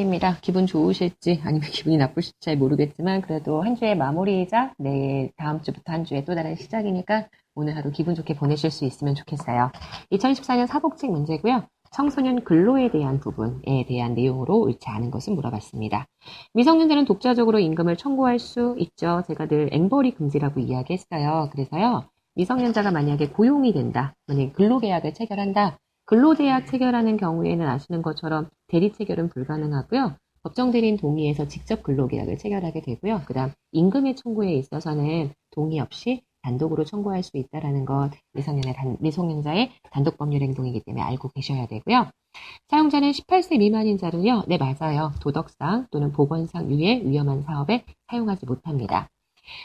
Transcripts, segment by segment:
입니다. 기분 좋으실지 아니면 기분이 나쁘실지 잘 모르겠지만 그래도 한 주의 마무리이자 내 다음 주부터 한 주의 또 다른 시작이니까 오늘 하루 기분 좋게 보내실 수 있으면 좋겠어요. 2014년 사복직 문제고요. 청소년 근로에 대한 부분에 대한 내용으로 옳지 않은 것은 물어봤습니다. 미성년자는 독자적으로 임금을 청구할 수 있죠. 제가 늘 앵벌이 금지라고 이야기했어요. 그래서요. 미성년자가 만약에 고용이 된다. 만약에 근로계약을 체결한다. 근로계약 체결하는 경우에는 아시는 것처럼 대리 체결은 불가능하고요. 법정 대리인 동의해서 직접 근로계약을 체결하게 되고요. 그 다음 임금의 청구에 있어서는 동의 없이 단독으로 청구할 수 있다는 것 미성년의 단, 미성년자의 단독 법률 행동이기 때문에 알고 계셔야 되고요. 사용자는 18세 미만인 자는요, 네 맞아요. 도덕상 또는 보건상 유해 위험한 사업에 사용하지 못합니다.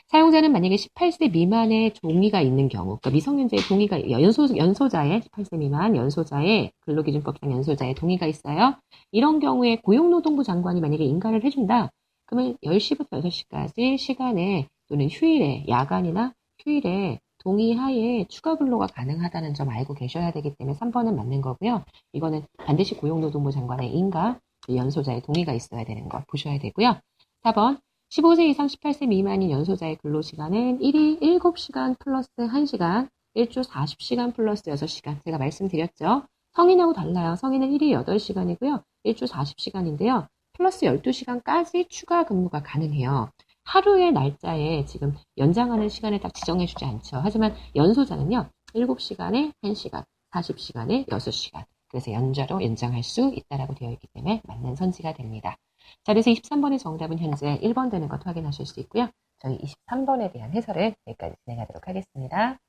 사용자는 만약에 18세 미만의 동의가 있는 경우, 그러니까 미성년자의 동의가 연소, 연소자의 18세 미만 연소자의 근로기준법상 연소자의 동의가 있어요. 이런 경우에 고용노동부 장관이 만약에 인가를 해준다. 그러면 10시부터 6시까지 시간에 또는 휴일에 야간이나 휴일에 동의하에 추가 근로가 가능하다는 점 알고 계셔야 되기 때문에 3번은 맞는 거고요. 이거는 반드시 고용노동부 장관의 인가, 연소자의 동의가 있어야 되는 거 보셔야 되고요. 4번 15세 이상 18세 미만인 연소자의 근로시간은 1일 7시간 플러스 1시간, 1주 40시간 플러스 6시간. 제가 말씀드렸죠. 성인하고 달라요. 성인은 1일 8시간이고요. 1주 40시간인데요. 플러스 12시간까지 추가 근무가 가능해요. 하루의 날짜에 지금 연장하는 시간을 딱 지정해주지 않죠. 하지만 연소자는요. 7시간에 1시간, 40시간에 6시간. 그래서 연자로 연장할 수 있다라고 되어 있기 때문에 맞는 선지가 됩니다. 자, 그래서 23번의 정답은 현재 1번 되는 것 확인하실 수 있고요. 저희 23번에 대한 해설을 여기까지 진행하도록 하겠습니다.